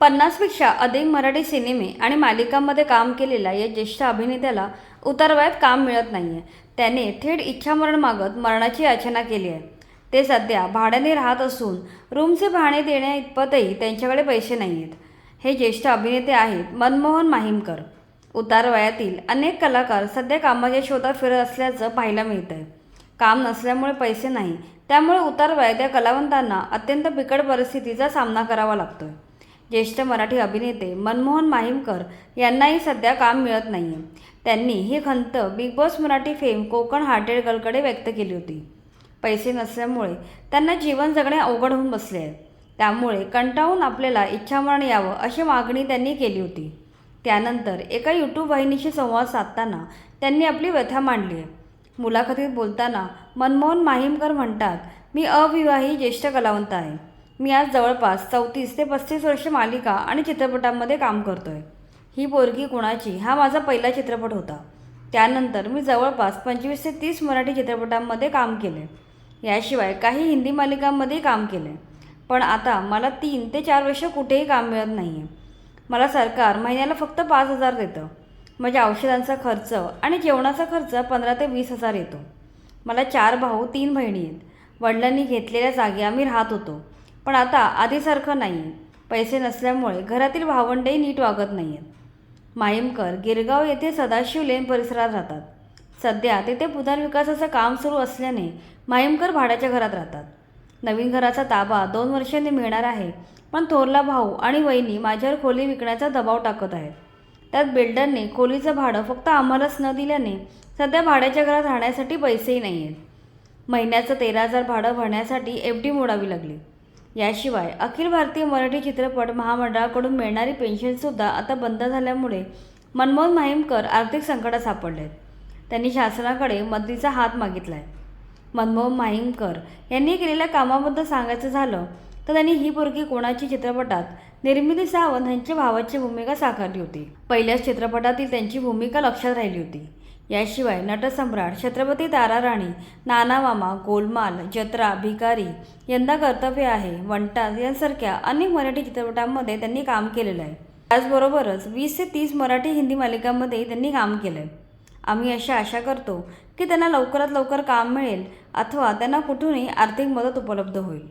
पन्नासपेक्षा अधिक मराठी सिनेमे आणि मालिकांमध्ये काम केलेल्या या ज्येष्ठ अभिनेत्याला उतारवयात काम मिळत नाही आहे त्याने थेट इच्छामरण मागत मरणाची याचना केली आहे. ते सध्या भाड्याने राहत असून रूमचे भाडे देण्या इतपतही त्यांच्याकडे पैसे नाही आहेत हे ज्येष्ठ अभिनेते आहेत मनमोहन माहीमकर. उतारवयातील अनेक कलाकार सध्या कामाच्या शोधात फिरत असल्याचं पाहायला मिळतं आहे काम नसल्यामुळे पैसे नाही त्यामुळे उतारवयात या कलावंतांना अत्यंत बिकट परिस्थितीचा सामना करावा लागतो आहे ज्येष्ठ मराठी अभिनेते मनमोहन माहीमकर यांनाही सध्या काम मिळत नाही आहे त्यांनी ही खंत Bigg Boss Marathi fame Konkan hearted गर्लकडे व्यक्त केली होती. पैसे नसल्यामुळे त्यांना जीवन जगणे अवघड होऊन बसले आहे. त्यामुळे कंटाळून आपल्याला इच्छामरण यावं अशी मागणी त्यांनी केली होती. त्यानंतर एका यूट्यूब वाहिनीशी संवाद साधताना त्यांनी आपली व्यथा मांडली आहे. मुलाखतीत बोलताना मनमोहन माहीमकर म्हणतात मी अविवाही ज्येष्ठ कलावंत आहे. मी आज जवळपास चौतीस ते पस्तीस वर्ष मालिका आणि चित्रपटांमध्ये काम करतोय. ही पोरगी कुणाची? हा माझा पहिला चित्रपट होता. त्यानंतर मी जवळपास पंचवीस ते तीस मराठी चित्रपटांमध्ये काम केले. याशिवाय काही हिंदी मालिकांमध्येही काम केले. पण आता मला तीन ते चार वर्ष कुठेही काम मिळत नाही आहे मला सरकार महिन्याला फक्त पाच हजार देतं. म्हणजे औषधांचा खर्च आणि जेवणाचा खर्च पंधरा ते वीस हजार येतो. मला चार भाऊ तीन बहिणी आहेत. वडिलांनी घेतलेल्या जागी आम्ही राहत होतो. पण आता आधीसारखं नाही. आहे पैसे नसल्यामुळे घरातील भावंडेही नीट वागत नाही आहेत माहीमकर गिरगाव येथे सदाशिव लेन परिसरात राहतात. सध्या तेथे पुनर्विकासाचं काम सुरू असल्याने माहीमकर भाड्याच्या घरात राहतात. नवीन घराचा ताबा दोन वर्षांनी मिळणार आहे पण थोरला भाऊ आणि वहिनी माझ्यावर खोली विकण्याचा दबाव टाकत आहेत. त्यात बिल्डरने खोलीचं भाडं फक्त आम्हालाच न दिल्याने सध्या भाड्याच्या घरात राहण्यासाठी पैसेही नाही आहेत महिन्याचं तेरा हजार भाडं भरण्यासाठी एफ डी मोडावी लागली. याशिवाय अखिल भारतीय मराठी चित्रपट महामंडळाकडून मिळणारी पेन्शनसुद्धा आता बंद झाल्यामुळे मनमोहन माहीमकर आर्थिक संकटात सापडले आहेत त्यांनी शासनाकडे मदतीचा हात मागितला आहे मनमोहन माहीमकर यांनी केलेल्या कामाबद्दल सांगायचं झालं तर त्यांनी ही पोरगी कोणाची चित्रपटात निर्मिती सावंत यांच्या भावाची भूमिका साकारली होती. पहिल्याच चित्रपटातील त्यांची भूमिका लक्षात राहिली होती. याशिवाय नटसम्राट छत्रपती तारा राणी नाना मामा गोलमाल जत्रा भिकारी यंदा कर्तव्य आहे. वंटाज यांसारख्या अनेक मराठी चित्रपटांमध्ये त्यांनी काम केलेलं आहे. त्याचबरोबरच वीस ते तीस मराठी हिंदी मालिकांमध्ये त्यांनी काम केलं आहे आम्ही अशा आशा करतो की त्यांना लवकरात लवकर काम मिळेल अथवा त्यांना कुठूनही आर्थिक मदत उपलब्ध होईल.